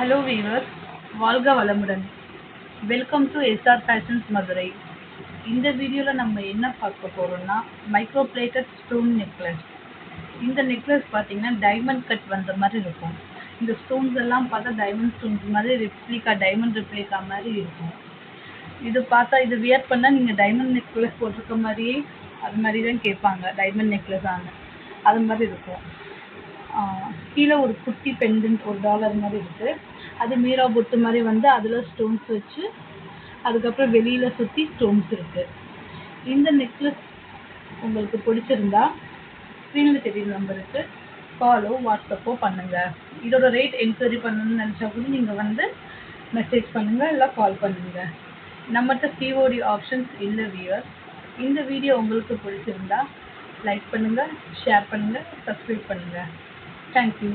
Hello viewers வாழ்க வளமுடன். Welcome to SR fashions Madurai இந்த வீடியோவில் நம்ம என்ன பார்க்க போகிறோம்னா மைக்ரோ பிளேட்டட் ஸ்டோன் நெக்லஸ் இந்த நெக்லஸ் பார்த்தீங்கன்னா டைமண்ட் கட் வந்த மாதிரி இருக்கும். இந்த ஸ்டோன்ஸ் எல்லாம் பார்த்தா டைமண்ட் ஸ்டோன்ஸ் மாதிரி ரிப்ளிகா டைமண்ட் ரிப்ளிகா மாதிரி இருக்கும். இது பார்த்தா இது வியர் பண்ணால் நீங்கள் டைமண்ட் நெக்லஸ் போட்டிருக்க மாதிரியே அது மாதிரி தான் கேட்பாங்க டைமண்ட் நெக்லஸ் ஆன அது மாதிரி இருக்கும். கீழே ஒரு குட்டி பெண்டன்ட் ஒரு டாலர் மாதிரி இருக்குது அது மீரா பொட்டு மாதிரி வந்து அதில் ஸ்டோன்ஸ் வச்சு அதுக்கப்புறம் வெளியில் சுற்றி ஸ்டோன்ஸ் இருக்குது இந்த நெக்லஸ் உங்களுக்கு பிடிச்சிருந்தா ஸ்க்ரீனில் தெரியும் நம்பருக்கு காலோ வாட்ஸ்அப்போ பண்ணுங்கள் இதோட ரேட் என்கொயரி பண்ணணும்னு நினச்சா கூட நீங்கள் வந்து மெசேஜ் பண்ணுங்கள் இல்லை கால் பண்ணுங்கள் நம்மகிட்ட சிஓடி ஆப்ஷன்ஸ் இல்லை வியர் இந்த வீடியோ உங்களுக்கு பிடிச்சிருந்தா லைக் பண்ணுங்கள் ஷேர் பண்ணுங்கள் சப்ஸ்கிரைப் பண்ணுங்கள் தேங்க்யூ